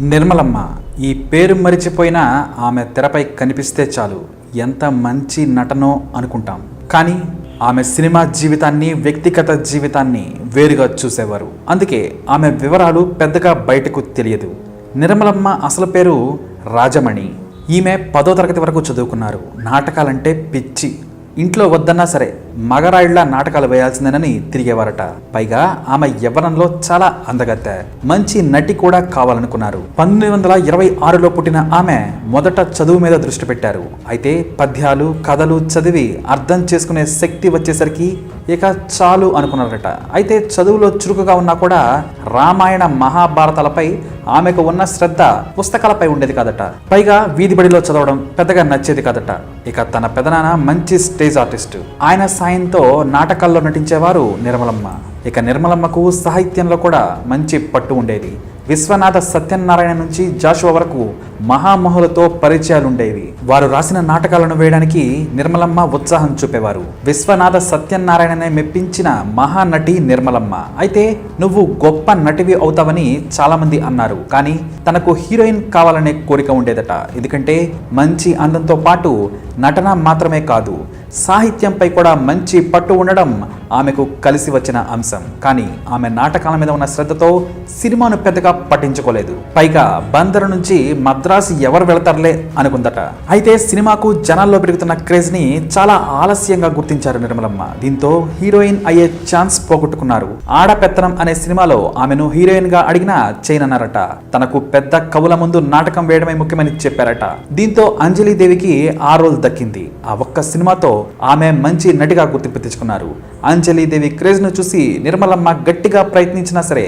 నిర్మలమ్మ ఈ పేరు మరిచిపోయినా ఆమె తెరపై కనిపిస్తే చాలు. ఎంత మంచి నటనో అనుకుంటాం. కానీ ఆమె సినిమా జీవితాన్ని వ్యక్తిగత జీవితాన్ని వేరుగా చూసేవారు. అందుకే ఆమె వివరాలు పెద్దగా బయటకు తెలియదు. నిర్మలమ్మ అసలు పేరు రాజమణి. ఈమె పదో తరగతి వరకు చదువుకున్నారు. నాటకాలంటే పిచ్చి. ఇంట్లో వద్దన్నా సరే మగరాయిళ్ళ నాటకాలు వేయాల్సిందేనని తిరిగేవారట. పైగా ఆమె యవ్వనంలో చాలా అందగత్తె. మంచి నటి కూడా కావాలనుకున్నారు. పంతొమ్మిది వందల ఇరవై ఆరులో పుట్టిన ఆమె మొదట చదువు మీద దృష్టి పెట్టారు. అయితే పద్యాలు కథలు చదివి అర్థం చేసుకునే శక్తి వచ్చేసరికి ఇక చాలు అనుకున్నారట. అయితే చదువులో చురుకుగా ఉన్నా కూడా రామాయణ మహాభారతాలపై ఆమెకు ఉన్న శ్రద్ధ పుస్తకాలపై ఉండేది కాదట. పైగా వీధిబడిలో చదవడం పెద్దగా నచ్చేది కాదట. ఇక తన పెదనాన్న మంచి స్టేజ్ ఆర్టిస్ట్. ఆయన సాయంతో నాటకాల్లో నటించేవారు నిర్మలమ్మ. ఇక నిర్మలమ్మకు సాహిత్యంలో కూడా మంచి పట్టు ఉండేది. విశ్వనాథ సత్యనారాయణ నుంచి జాషువా వరకు మహామహులతో పరిచయాలు ఉండేవి వారు రాసిన నాటకాలను వేయడానికి నిర్మలమ్మ ఉత్సాహం చూపేవారు. విశ్వనాథ సత్యనారాయణనే మెప్పించిన మహానటి నిర్మలమ్మ. అయితే నువ్వు గొప్ప నటివి అవుతావని చాలామంది అన్నారు. కానీ తనకు హీరోయిన్ కావాలనే కోరిక ఉండేదట. ఎందుకంటే మంచి అందంతో పాటు నటన మాత్రమే కాదు సాహిత్యంపై కూడా మంచి పట్టు ఉండడం ఆమెకు కలిసి వచ్చిన అంశం. కానీ ఆమె నాటకాల మీద ఉన్న శ్రద్ధతో సినిమాను పెద్దగా పట్టించుకోలేదు. పైగా బందరు నుంచి మద్రాసు ఎవరు వెళతారులే అనుకుందట. అయితే సినిమాకు జనాల్లో పెరుగుతున్న క్రేజ్ని చాలా ఆలస్యంగా గుర్తించారు నిర్మలమ్మ. దీంతో హీరోయిన్ అయ్యే ఛాన్స్ పోగొట్టుకున్నారు. ఆడపెత్తనం అనే సినిమాలో ఆమెను హీరోయిన్గా అడిగినా చేయనన్నారట. తనకు పెద్ద కవుల ముందు నాటకం వేయడమే ముఖ్యమని చెప్పారట. దీంతో అంజలి దేవికి ఆ రోల్ దక్కింది. ఆ ఒక్క సినిమాతో ఆమె మంచి నటిగా గుర్తింపు తెచ్చుకున్నారు. అంజలి దేవి క్రేజ్ను చూసి నిర్మలమ్మ గట్టిగా ప్రయత్నించినా సరే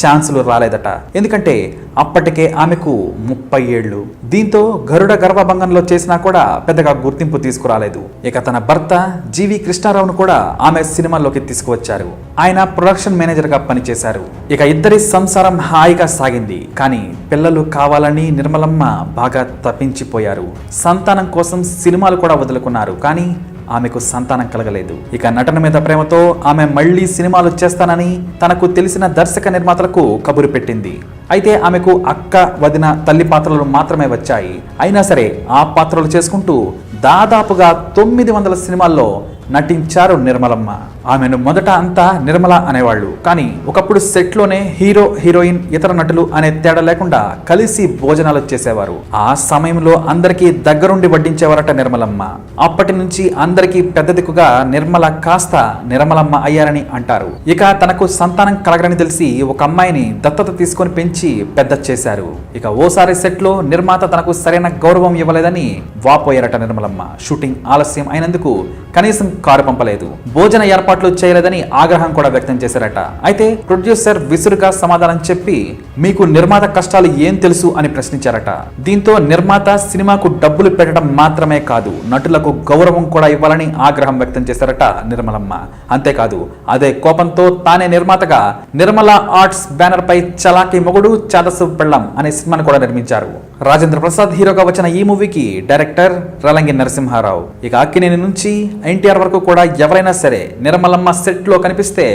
ఛాన్సులు రాలేదట. ఎందుకంటే అప్పటికే ఆమెకు ముప్పై ఏళ్ళు. దీంతో గరుడ గర్భభంగంలో చేసినా కూడా పెద్దగా గుర్తింపు తీసుకురాలేదు. ఇక తన భర్త జీవి కృష్ణారావును కూడా ఆమె సినిమాల్లోకి తీసుకువచ్చారు. ఆయన ప్రొడక్షన్ మేనేజర్గా పనిచేశారు. ఇక ఇద్దరి సంసారం హాయిగా సాగింది. కానీ పిల్లలు కావాలని నిర్మలమ్మ బాగా తప్పించిపోయారు. సంతానం కోసం సినిమాలు కూడా వదులుకున్నారు. కానీ ఆమెకు సంతానం కలగలేదు. ఇక నటన మీద ప్రేమతో ఆమె మళ్ళీ సినిమాలు చేస్తానని తనకు తెలిసిన దర్శక నిర్మాతలకు కబురు పెట్టింది. అయితే ఆమెకు అక్క వదిన తల్లి పాత్రలు మాత్రమే వచ్చాయి. అయినా సరే ఆ పాత్రలు చేసుకుంటూ దాదాపుగా తొమ్మిది వందల సినిమాల్లో నటించారు నిర్మలమ్మ. ఆమెను మొదట అంతా నిర్మల అనేవాళ్ళు. కానీ ఒకప్పుడు సెట్లోనే హీరో హీరోయిన్ ఇతర నటులు అనే తేడా లేకుండా కలిసి భోజనాలు చేసేవారు. ఆ సమయంలో అందరికీ దగ్గరుండి వడ్డించేవారట నిర్మలమ్మ. అప్పటి నుంచి అందరికీ పెద్ద దిక్కుగా నిర్మల కాస్త నిర్మలమ్మ అయ్యారని అంటారు. ఇక తనకు సంతానం కలగరని తెలిసి ఒక అమ్మాయిని దత్తత తీసుకొని పెంచి పెద్ద చేశారు. ఇక ఓసారి సెట్లో నిర్మాత తనకు సరైన గౌరవం ఇవ్వలేదని వాపోయారట నిర్మలమ్మ. షూటింగ్ ఆలస్యం అయినందుకు కనీసం కారు పంపలేదు. భోజన ఏర్పాట్లు చేయలేదని ఆగ్రహం కూడా వ్యక్తం చేశారట. అయితే ప్రొడ్యూసర్ విసురుగా సమాధానం చెప్పి మీకు నిర్మాత కష్టాలు ఏం తెలుసు? అని ప్రశ్నించారట. దీంతో నిర్మాత సినిమాకు డబ్బులు పెట్టడం మాత్రమే కాదు నటులకు గౌరవం కూడా ఇవ్వాలని ఆగ్రహం వ్యక్తం చేశారట నిర్మలమ్మ. అంతేకాదు అదే కోపంతో తానే నిర్మాతగా నిర్మల ఆర్ట్స్ బ్యానర్ పై చలాకి మొగుడు చాదసు పెళ్ళం అనే సినిమాను కూడా నిర్మించారు. రాజేంద్ర ప్రసాద్ హీరోగా వచ్చిన ఈ మూవీకి డైరెక్టర్ రలంగి నరసింహారావు. ఇక అక్కినేని నుంచి ఎన్టీఆర్ వరకు కూడా ఎవరైనా సరే నిర్మలమ్మ సెట్లో కనిపిస్తే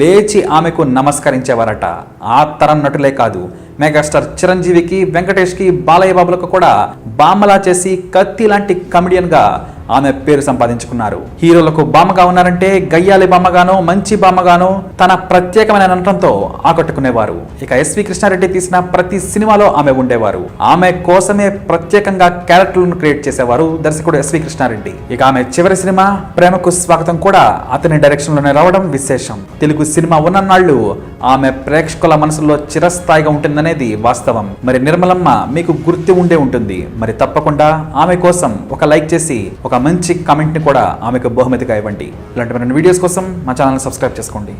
లేచి ఆమెకు నమస్కరించేవారట. ఆ తరం నటులే కాదు మెగాస్టార్ చిరంజీవికి వెంకటేష్కి బాలయ్య బాబులకు కూడా బామ్మలా చేసి కత్తి లాంటి కమెడియన్గా ఆమె పేరు సంపాదించుకున్నారు. హీరోలకు బామ్మగా ఉన్నారంటే గయ్యాలి బామ్మగానో మంచి బామ్మగానో తన ప్రత్యేకమైన నటనతో ఆకట్టుకునేవారు. ఇక ఎస్వి కృష్ణారెడ్డి తీసిన ప్రతి సినిమాలో ఆమె ఉండేవారు. ఆమె కోసమే ప్రత్యేకంగా క్యారెక్టర్లను క్రియేట్ చేసేవారు దర్శకుడు ఎస్వి కృష్ణారెడ్డి. ఇక ఆమె చివరి సినిమా ప్రేమకు స్వాగతం కూడా అతని డైరెక్షన్లోనే రావడం విశేషం. తెలుగు సినిమా ఉన్ననాళ్ళు ఆమె ప్రేక్షకుల మనసులో చిరస్థాయిగా ఉంటుందనేది వాస్తవం. మరి నిర్మలమ్మ మీకు గుర్తు ఉండే ఉంటుంది. మరి తప్పకుండా ఆమె కోసం ఒక లైక్ చేసి ఒక మంచి కామెంట్ని కూడా ఆమెకు బహుమతిగా ఇవ్వండి. ఇలాంటి మన వీడియోస్ కోసం మా ఛానల్ని సబ్స్క్రైబ్ చేసుకోండి.